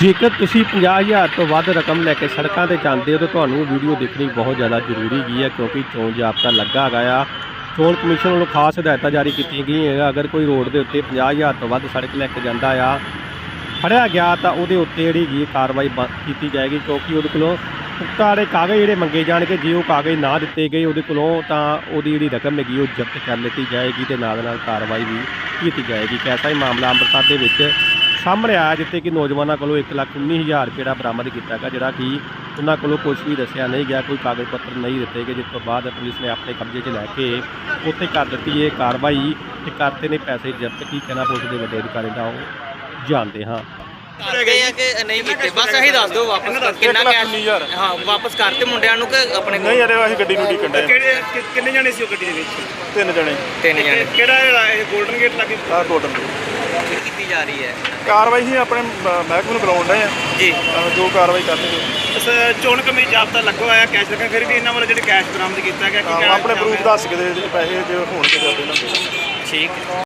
ਜੇਕਰ ਤੁਸੀਂ 50000 ਤੋਂ ਵੱਧ ਰਕਮ ਲੈ ਕੇ ਸੜਕਾਂ ਤੇ ਜਾਂਦੇ ਹੋ ਤਾਂ ਤੁਹਾਨੂੰ ਵੀਡੀਓ ਦੇਖਣੀ ਬਹੁਤ ਜ਼ਿਆਦਾ ਜ਼ਰੂਰੀ ਗਈ ਹੈ ਕਿਉਂਕਿ ਚੋਣ ਜਾਬਤਾ ਲੱਗਾ ਹੈਗਾ ਆ। ਚੋਣ ਕਮਿਸ਼ਨ ਵੱਲੋਂ ਖਾਸ ਹਦਾਇਤਾਂ ਜਾਰੀ ਕੀਤੀਆਂ ਗਈਆਂ ਹੈ ਅਗਰ ਕੋਈ ਰੋਡ ਦੇ ਉੱਤੇ 50000 ਤੋਂ ਵੱਧ ਸੜਕ ਲੈ ਕੇ ਜਾਂਦਾ ਆ, ਫੜਿਆ ਗਿਆ ਤਾਂ ਉਹਦੇ ਉੱਤੇ ਜਿਹੜੀ ਹੈਗੀ ਕਾਰਵਾਈ ਬ- ਕੀਤੀ ਜਾਏਗੀ ਕਿਉਂਕਿ ਉਹਦੇ ਕੋਲੋਂ ਪੁਖਤਾ ਵਾਲੇ ਕਾਗਜ਼ ਜਿਹੜੇ ਮੰਗੇ ਜਾਣਗੇ, ਜੇ ਉਹ ਕਾਗਜ਼ ਨਾ ਦਿੱਤੇ ਗਏ ਉਹਦੇ ਕੋਲੋਂ ਤਾਂ ਉਹਦੀ ਜਿਹੜੀ ਰਕਮ ਹੈਗੀ ਉਹ ਜ਼ਬਤ ਕਰ ਲਿੱਤੀ ਜਾਏਗੀ ਤੇ ਨਾਲ ਨਾਲ ਕਾਰਵਾਈ ਵੀ ਕੀਤੀ ਜਾਏਗੀ। ਕੈਸਾ ਹੀ ਮਾਮਲਾ ਅੰਮ੍ਰਿਤਸਰ ਦੇ ਵਿੱਚ ਸਾਹਮਣੇ ਆਇਆ ਜਿੱਥੇ ਕਿ ਨੌਜਵਾਨਾਂ ਕੋਲੋਂ 119000 ਰੁਪਏ ਦਾ ਬਰਾਮਦ ਕੀਤਾ ਗਿਆ ਜਿਹੜਾ ਕਿ ਉਹਨਾਂ ਕੋਲੋਂ ਕੁਝ ਵੀ ਦੱਸਿਆ ਨਹੀਂ ਗਿਆ ਕੋਈ ਕਾਗਜ਼ ਪੱਤਰ ਨਹੀਂ ਦਿੱਤੇ ਗਏ ਜਿਸ ਤੋਂ ਬਾਅਦ ਪੁਲਿਸ ਨੇ ਆਪਣੇ ਕਬਜ਼ੇ 'ਚ ਲੈ ਕੇ ਉੱਥੇ ਕਰ ਦਿੱਤੀ ਇਹ ਕਾਰਵਾਈ ਤੇ ਕਰਤੇ ਨੇ ਪੈਸੇ ਜ਼ਬਤ ਕੀ ਕਹਿਣਾ ਪੁਲਿਸ ਦੇ ਵੱਡੇ ਅਧਿਕਾਰੀ ਦਾ ਉਹ ਜਾਣਦੇ ਹਾਂ। ਕਰਦੇ ਆ ਕਿ ਨਹੀਂ ਕੀਤੇ? ਬਸ ਇਹੀ ਦੱਸ ਦਿਓ ਵਾਪਸ ਕਿੰਨਾ ਕੈਸ਼? ਹਾਂ ਵਾਪਸ ਕਰਤੇ ਮੁੰਡਿਆਂ ਨੂੰ ਕਿ ਆਪਣੇ ਨਹੀਂ ਯਾਰ ਅਸੀਂ ਗੱਡੀ ਨੂੰ ਕਿਹੜੇ ਕਿ- ਕਿੰਨੇ ਜਾਣੇ ਸੀ ਉਹ ਗੱਡੀ ਦੇ ਵਿੱਚ? ਤਿੰਨ ਜਣੇ। ਤਿੰਨ ਜਣੇ। ਕਿਹੜਾ ਇਹ 골ਡਨ ਗੇਟ ਲੱਗੇ? ਆ ਟੋਟਲ ਕੀਤੀ ਜਾ ਰਹੀ ਹੈ? ਕਾਰਵਾਈ ਹੀ ਆਪਣੇ ਮ- ਮਹਿਕਮੇ ਨੂੰ ਬੁਲਾਉਣ ਡਏ ਆ। ਜੀ। ਜੋ ਕਾਰਵਾਈ ਕਰਨਗੇ ਇਸ ਚੋਣ ਕਮੇਟੀ ਜਾਬਤਾ ਲੱਗਾ ਹੋਇਆ ਕੈਸ਼ ਰੱਖਣ ਫਿਰ ਵੀ ਇਹਨਾਂ ਵੱਲੋਂ ਜਿਹੜੇ ਕੈਸ਼ ਬਰਾਮਦ ਕੀਤਾ ਗਿਆ ਕੀ ਕਹਿਣਾ ਆਪਣੇ ਚਾਹੁੰਦੇ ਪ੍ਰੂਫ ਦੱਸ ਕੇ ਦੇ ਪੈਸੇ ਜੇ ਹੋਣਗੇ ਦੇ ਦੇਣਾ ਠੀਕ।